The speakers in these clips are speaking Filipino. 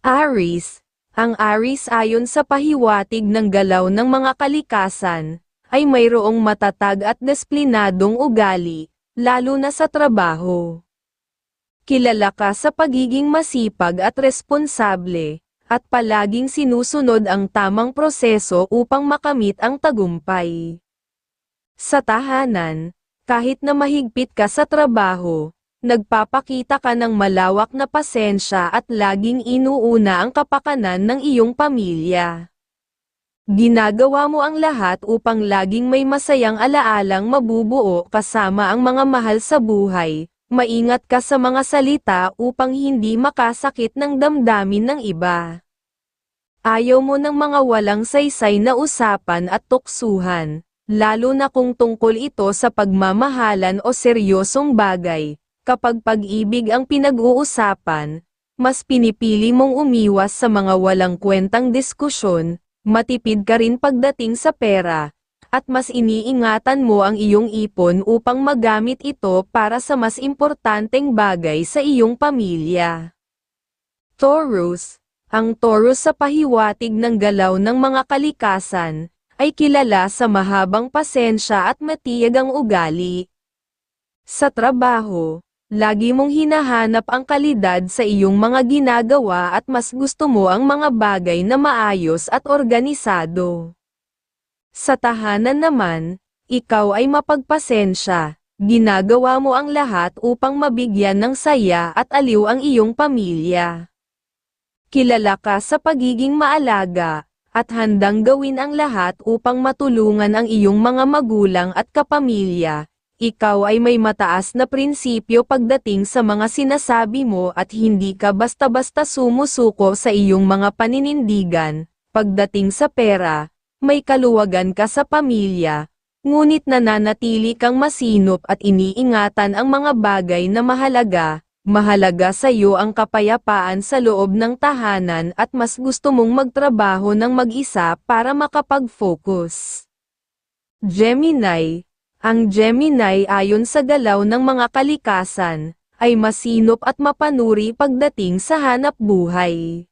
Aris, ang Aris ayon sa pahiwatig ng galaw ng mga kalikasan, ay mayroong matatag at disiplinadong ugali, lalo na sa trabaho. Kilala ka sa pagiging masipag at responsable, at palaging sinusunod ang tamang proseso upang makamit ang tagumpay. Sa tahanan, kahit na mahigpit ka sa trabaho, nagpapakita ka ng malawak na pasensya at laging inuuna ang kapakanan ng iyong pamilya. Ginagawa mo ang lahat upang laging may masayang alaalang mabubuo kasama ang mga mahal sa buhay, maingat ka sa mga salita upang hindi makasakit ng damdamin ng iba. Ayaw mo ng mga walang saysay na usapan at tuksuhan, lalo na kung tungkol ito sa pagmamahalan o seryosong bagay. Kapag pag-ibig ang pinag-uusapan, mas pinipili mong umiwas sa mga walang kwentang diskusyon, matipid ka rin pagdating sa pera, at mas iniingatan mo ang iyong ipon upang magamit ito para sa mas importanteng bagay sa iyong pamilya. Taurus Ang Taurus sa pahiwatig ng galaw ng mga kalikasan, ay kilala sa mahabang pasensya at matiyagang ugali. Sa trabaho, lagi mong hinahanap ang kalidad sa iyong mga ginagawa at mas gusto mo ang mga bagay na maayos at organisado. Sa tahanan naman, ikaw ay mapagpasensya, ginagawa mo ang lahat upang mabigyan ng saya at aliw ang iyong pamilya. Kilala ka sa pagiging maalaga, at handang gawin ang lahat upang matulungan ang iyong mga magulang at kapamilya, ikaw ay may mataas na prinsipyo pagdating sa mga sinasabi mo at hindi ka basta-basta sumusuko sa iyong mga paninindigan. Pagdating sa pera, may kaluwagan ka sa pamilya, ngunit nananatili kang masinop at iniingatan ang mga bagay na mahalaga. Mahalaga sa iyo ang kapayapaan sa loob ng tahanan at mas gusto mong magtrabaho ng mag-isa para makapag-focus. Gemini Ang Gemini ayon sa galaw ng mga kalikasan, ay masinop at mapanuri pagdating sa hanap buhay.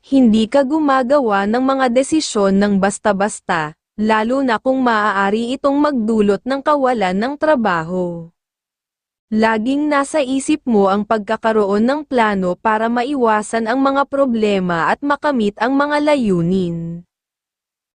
Hindi ka gumagawa ng mga desisyon ng basta-basta, lalo na kung maaari itong magdulot ng kawalan ng trabaho. Laging nasa isip mo ang pagkakaroon ng plano para maiwasan ang mga problema at makamit ang mga layunin.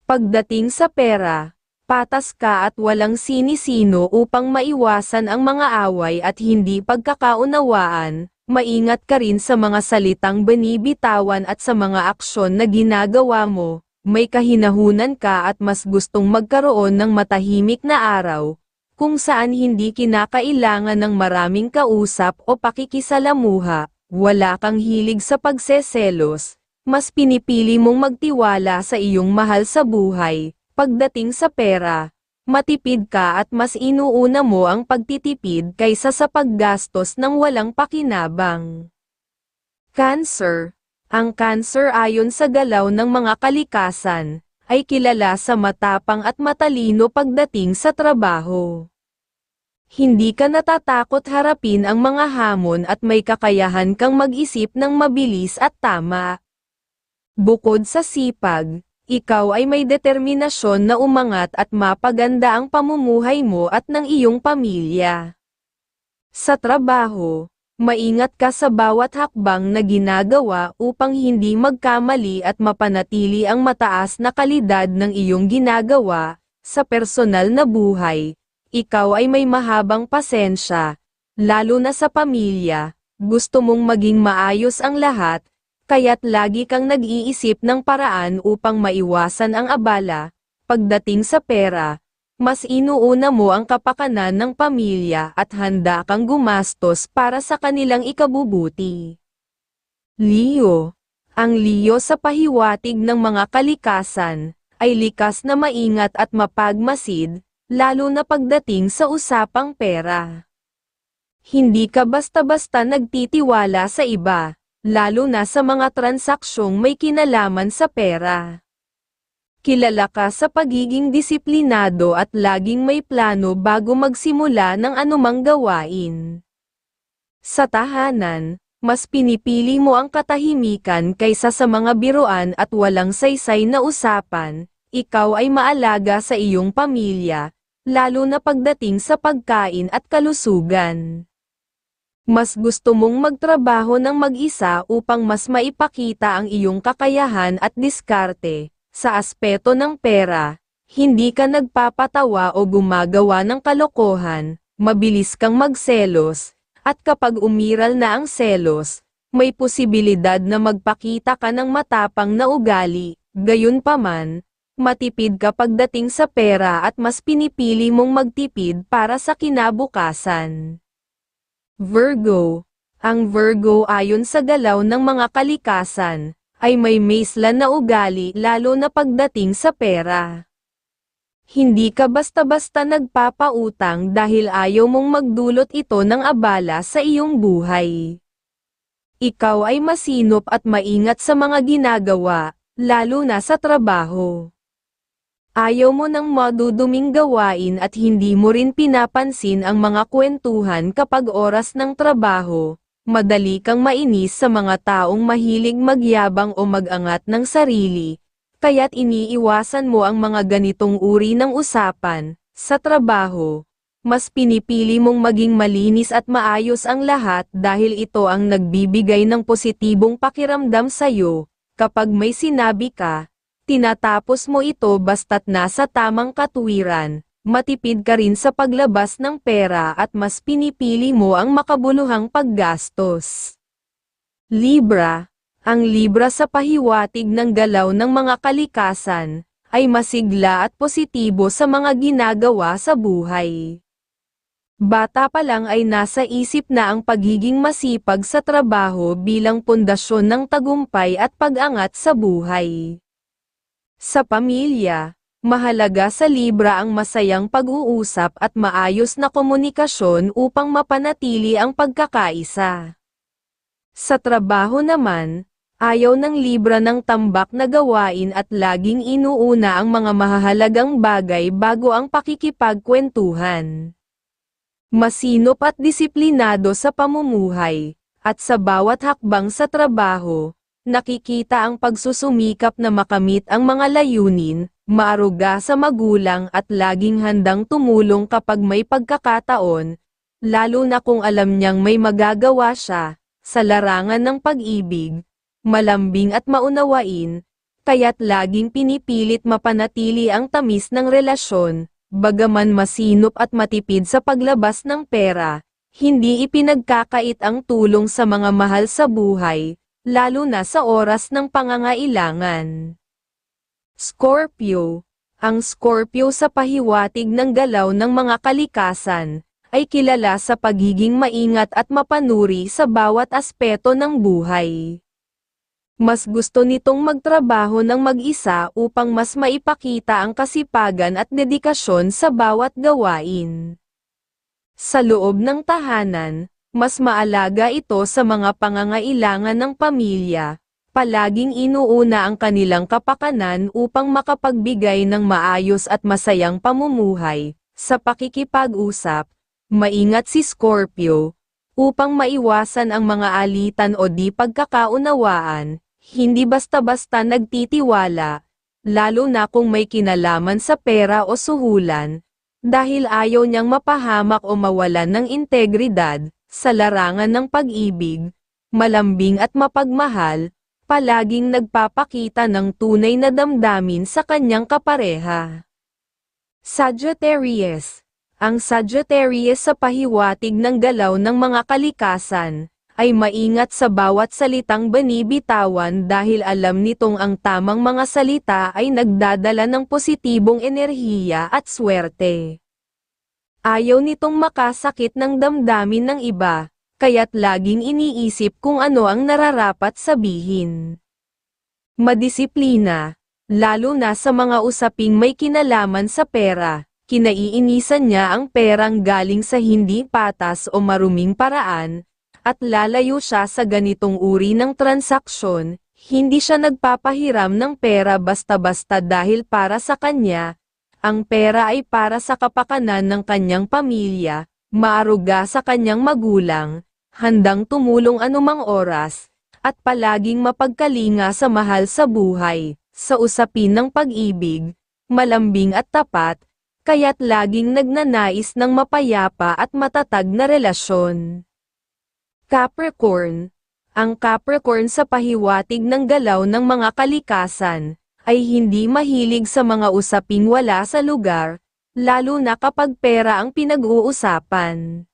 Pagdating sa pera, patas ka at walang sinisino upang maiwasan ang mga away at hindi pagkakaunawaan, maingat ka rin sa mga salitang binibitawan at sa mga aksyon na ginagawa mo, may kahinahunan ka at mas gustong magkaroon ng matahimik na araw, kung saan hindi kinakailangan ng maraming kausap o pakikisalamuha, wala kang hilig sa pagseselos, mas pinipili mong magtiwala sa iyong mahal sa buhay, pagdating sa pera, matipid ka at mas inuuna mo ang pagtitipid kaysa sa paggastos ng walang pakinabang. Cancer Ang cancer ayon sa galaw ng mga kalikasan, ay kilala sa matapang at matalino pagdating sa trabaho. Hindi ka natatakot harapin ang mga hamon at may kakayahan kang mag-isip ng mabilis at tama. Bukod sa sipag, ikaw ay may determinasyon na umangat at mapaganda ang pamumuhay mo at ng iyong pamilya. Sa trabaho, Maingat ka sa bawat hakbang na ginagawa upang hindi magkamali at mapanatili ang mataas na kalidad ng iyong ginagawa, sa personal na buhay. Ikaw ay may mahabang pasensya, lalo na sa pamilya, gusto mong maging maayos ang lahat, kaya't lagi kang nag-iisip ng paraan upang maiwasan ang abala, pagdating sa pera, mas inuuna mo ang kapakanan ng pamilya at handa kang gumastos para sa kanilang ikabubuti. Leo Ang Leo sa pahiwatig ng mga kalikasan, ay likas na maingat at mapagmasid, lalo na pagdating sa usapang pera. Hindi ka basta-basta nagtitiwala sa iba, lalo na sa mga transaksyong may kinalaman sa pera. Kilala ka sa pagiging disiplinado at laging may plano bago magsimula ng anumang gawain. Sa tahanan, mas pinipili mo ang katahimikan kaysa sa mga biruan at walang saysay na usapan, ikaw ay maalaga sa iyong pamilya, lalo na pagdating sa pagkain at kalusugan. Mas gusto mong magtrabaho ng mag-isa upang mas maipakita ang iyong kakayahan at diskarte, sa aspeto ng pera, hindi ka nagpapatawa o gumagawa ng kalokohan, mabilis kang magselos, at kapag umiral na ang selos, may posibilidad na magpakita ka ng matapang na ugali, gayunpaman, matipid ka pagdating sa pera at mas pinipili mong magtipid para sa kinabukasan. Virgo Ang Virgo ayon sa galaw ng mga kalikasan, ay may maislan na ugali lalo na pagdating sa pera. Hindi ka basta-basta nagpapautang dahil ayaw mong magdulot ito ng abala sa iyong buhay. Ikaw ay masinop at maingat sa mga ginagawa, lalo na sa trabaho. Ayaw mo ng maduduming gawain at hindi mo rin pinapansin ang mga kwentuhan kapag oras ng trabaho, madali kang mainis sa mga taong mahilig magyabang o magangat ng sarili, kaya't iniiwasan mo ang mga ganitong uri ng usapan, sa trabaho, mas pinipili mong maging malinis at maayos ang lahat dahil ito ang nagbibigay ng positibong pakiramdam sa'yo, kapag may sinabi ka, tinatapos mo ito basta't nasa tamang katuwiran, matipid ka rin sa paglabas ng pera at mas pinipili mo ang makabuluhang paggastos. Libra, ang Libra sa pahiwatig ng galaw ng mga kalikasan, ay masigla at positibo sa mga ginagawa sa buhay. Bata pa lang ay nasa isip na ang pagiging masipag sa trabaho bilang pundasyon ng tagumpay at pag-angat sa buhay. Sa pamilya, mahalaga sa Libra ang masayang pag-uusap at maayos na komunikasyon upang mapanatili ang pagkakaisa. Sa trabaho naman, Ayaw ng Libra ng tambak na gawain at laging inuuna ang mga mahahalagang bagay bago ang pakikipagkwentuhan. Masinop at disiplinado sa pamumuhay, at sa bawat hakbang sa trabaho, nakikita ang pagsusumikap na makamit ang mga layunin, maaruga sa magulang at laging handang tumulong kapag may pagkakataon, lalo na kung alam niyang may magagawa siya, sa larangan ng pag-ibig, malambing at maunawain, kaya't laging pinipilit mapanatili ang tamis ng relasyon, bagaman masinop at matipid sa paglabas ng pera, hindi ipinagkakait ang tulong sa mga mahal sa buhay, lalo na sa oras ng pangangailangan. Scorpio Ang Scorpio sa pahiwatig ng galaw ng mga kalikasan, ay kilala sa pagiging maingat at mapanuri sa bawat aspeto ng buhay. Mas gusto nitong magtrabaho ng mag-isa upang mas maipakita ang kasipagan at dedikasyon sa bawat gawain. Sa loob ng tahanan, mas maalaga ito sa mga pangangailangan ng pamilya, palaging inuuna ang kanilang kapakanan upang makapagbigay ng maayos at masayang pamumuhay, sa pakikipag-usap, maingat si Scorpio, upang maiwasan ang mga alitan o di pagkakaunawaan, hindi basta-basta nagtitiwala, lalo na kung may kinalaman sa pera o suhulan, dahil ayaw niyang mapahamak o mawalan ng integridad, sa larangan ng pag-ibig, malambing at mapagmahal, palaging nagpapakita ng tunay na damdamin sa kanyang kapareha. Sagittarius Ang Sagittarius sa pahiwatig ng galaw ng mga kalikasan, ay maingat sa bawat salitang banibitawan dahil alam nitong ang tamang mga salita ay nagdadala ng positibong enerhiya at swerte. Ayaw nitong makasakit ng damdamin ng iba, kaya't laging iniisip kung ano ang nararapat sabihin. Madisiplina, lalo na sa mga usaping may kinalaman sa pera, kinaiinisan niya ang perang galing sa hindi patas o maruming paraan, at lalayo siya sa ganitong uri ng transaksyon, hindi siya nagpapahiram ng pera basta-basta dahil para sa kanya, ang pera ay para sa kapakanan ng kanyang pamilya, maaruga sa kanyang magulang, handang tumulong anumang oras, at palaging mapagkalinga sa mahal sa buhay, sa usapin ng pag-ibig, malambing at tapat, kaya't laging nagnanais ng mapayapa at matatag na relasyon. Capricorn Ang Capricorn sa pahiwatig ng galaw ng mga kalikasan, ay hindi mahilig sa mga usaping wala sa lugar, lalo na kapag pera ang pinag-uusapan.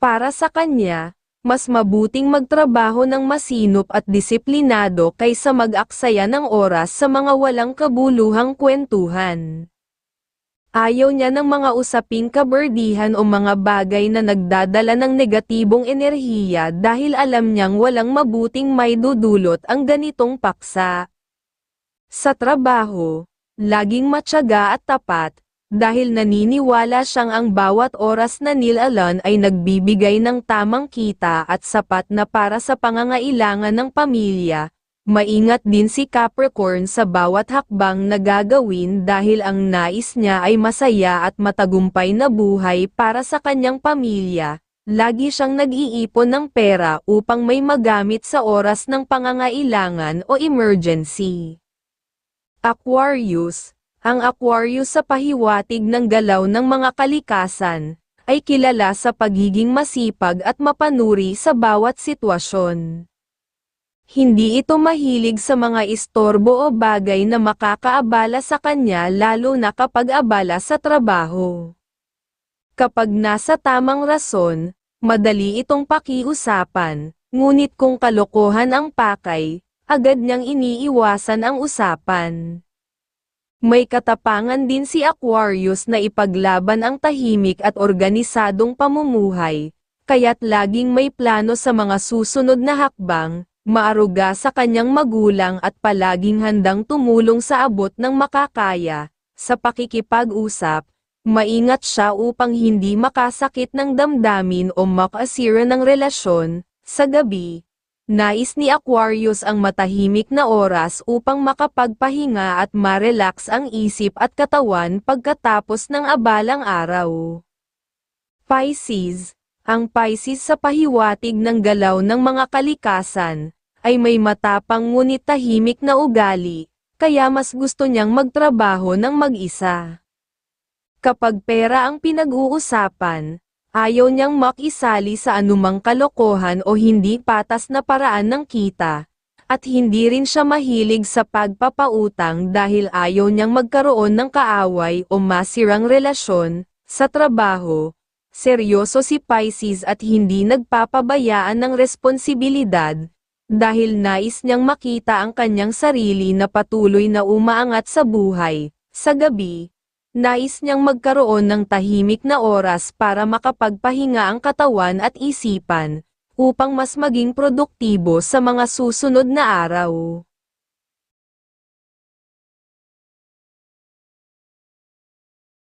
Para sa kanya, mas mabuting magtrabaho ng masinop at disiplinado kaysa mag-aksaya ng oras sa mga walang kabuluhang kwentuhan. Ayaw niya ng mga usaping kaberdihan o mga bagay na nagdadala ng negatibong enerhiya dahil alam niyang walang mabuting may dudulot ang ganitong paksa. Sa trabaho, laging matyaga at tapat, dahil naniniwala siyang ang bawat oras na nilalan ay nagbibigay ng tamang kita at sapat na para sa pangangailangan ng pamilya, Maingat din si Capricorn sa bawat hakbang na gagawin dahil ang nais niya ay masaya at matagumpay na buhay para sa kanyang pamilya. Lagi siyang nag-iipon ng pera upang may magamit sa oras ng pangangailangan o emergency. Aquarius Ang Aquarius sa pahiwatig ng galaw ng mga kalikasan, ay kilala sa pagiging masipag at mapanuri sa bawat sitwasyon. Hindi ito mahilig sa mga istorbo o bagay na makakaabala sa kanya lalo na kapag abala sa trabaho. Kapag nasa tamang rason, madali itong pakiusapan, ngunit kung kalokohan ang pakay, agad niyang iniiwasan ang usapan. May katapangan din si Aquarius na ipaglaban ang tahimik at organisadong pamumuhay, kaya't laging may plano sa mga susunod na hakbang, maaruga sa kanyang magulang at palaging handang tumulong sa abot ng makakaya. Sa pakikipag-usap, maingat siya upang hindi makasakit ng damdamin o makasira ng relasyon. Sa gabi, nais ni Aquarius ang matahimik na oras upang makapagpahinga at marelax ang isip at katawan pagkatapos ng abalang araw. Pisces Ang Pisces sa pahiwatig ng galaw ng mga kalikasan, ay may matapang ngunit tahimik na ugali, kaya mas gusto niyang magtrabaho ng mag-isa. Kapag pera ang pinag-uusapan, ayaw niyang makisali sa anumang kalokohan o hindi patas na paraan ng kita, at hindi rin siya mahilig sa pagpapautang dahil ayaw niyang magkaroon ng kaaway o masirang relasyon, sa trabaho, seryoso si Pisces at hindi nagpapabayaan ng responsibilidad, dahil nais niyang makita ang kanyang sarili na patuloy na umaangat sa buhay. Sa gabi, nais niyang magkaroon ng tahimik na oras para makapagpahinga ang katawan at isipan, upang mas maging produktibo sa mga susunod na araw.